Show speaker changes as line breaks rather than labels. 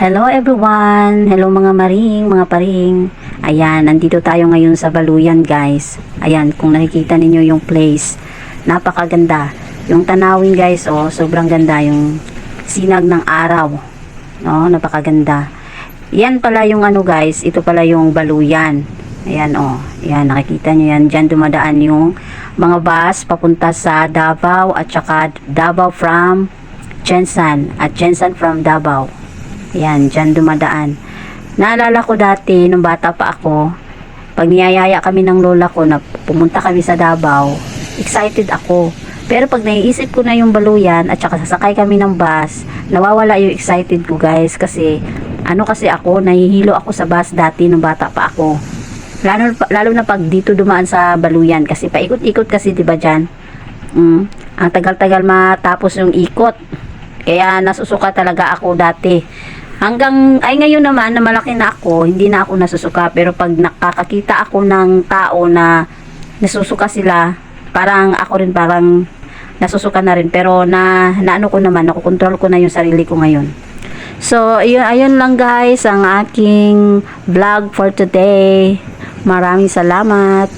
Hello everyone! Hello mga maring, mga paring. Ayan, nandito tayo ngayon sa Baluyan guys. Ayan, kung nakikita ninyo yung place, napakaganda. Yung tanawin guys, oh, sobrang ganda yung sinag ng araw. No, napakaganda. Yan pala yung ano guys, ito pala yung Baluyan. Ayan oh, ayan nakikita nyo yan. Diyan dumadaan yung mga bus papunta sa Davao at saka Davao from Jensan at Jensan from Davao. Yan, dyan dumadaan. Naalala ko dati, nung bata pa ako, pag niyayaya kami ng lola ko na pumunta kami sa Davao, excited ako. Pero pag naiisip ko na yung baluyan at saka sasakay kami ng bus, nawawala yung excited ko guys kasi ano kasi ako, nahihilo ako sa bus dati nung bata pa ako. Lalo, lalo na pag dito dumaan sa baluyan kasi paikot-ikot kasi 'di ba diyan? Mm, ang tagal-tagal matapos yung ikot. Kaya nasusuka talaga ako dati. Hanggang, ay ngayon naman na malaki na ako, hindi na ako nasusuka. Pero pag nakakakita ako ng tao na nasusuka sila, parang ako rin parang nasusuka na rin. Pero na, naano ko naman, nakokontrol ko na yung sarili ko ngayon. So, ayun, ayun lang guys, ang aking vlog for today. Maraming salamat.